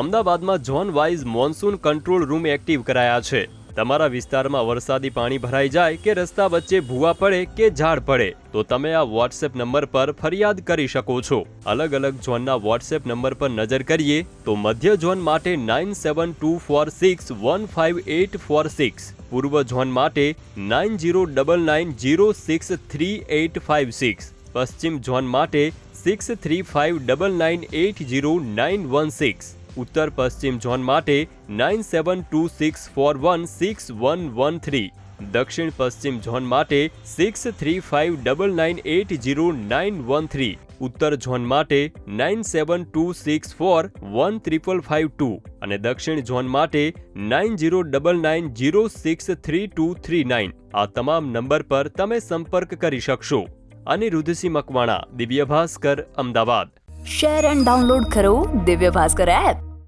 અમદાવાદમાં zone wise monsoon control room active કરાયા છે તમારા વિસ્તારમાં વરસાદી પાણી ભરાઈ જાય કે રસ્તા વચ્ચે ભૂવા પડે કે ઝાડ પડે તો તમે આ વોટ્સએપ નંબર પર ફરિયાદ કરી શકો છો અલગ અલગ ઝોનના વોટ્સએપ નંબર પર નજર કરીએ તો મધ્ય ઝોન માટે nine seven two four six one five eight four six પૂર્વ ઝોન માટે nine zero double nine zero six three eight five six પશ્ચિમ ઝોન માટે six three five double nine eight zero nine one six ઉત્તર પશ્ચિમ zone માટે nine seven two six four one six one one three દક્ષિણ પશ્ચિમ zone માટે six three five double nine eight zero nine one three ઉત્તર zone માટે nine seven two six four one triple five two અને દક્ષિણ zone માટે nine zero double nine zero six three two three nine આ તમામ number પર તમે સંપર્ક કરી શકશો Anirudhsinh Makwana Divya Bhaskar Ahmedabad share and download કરો દિવ્ય ભાસ્કર એપ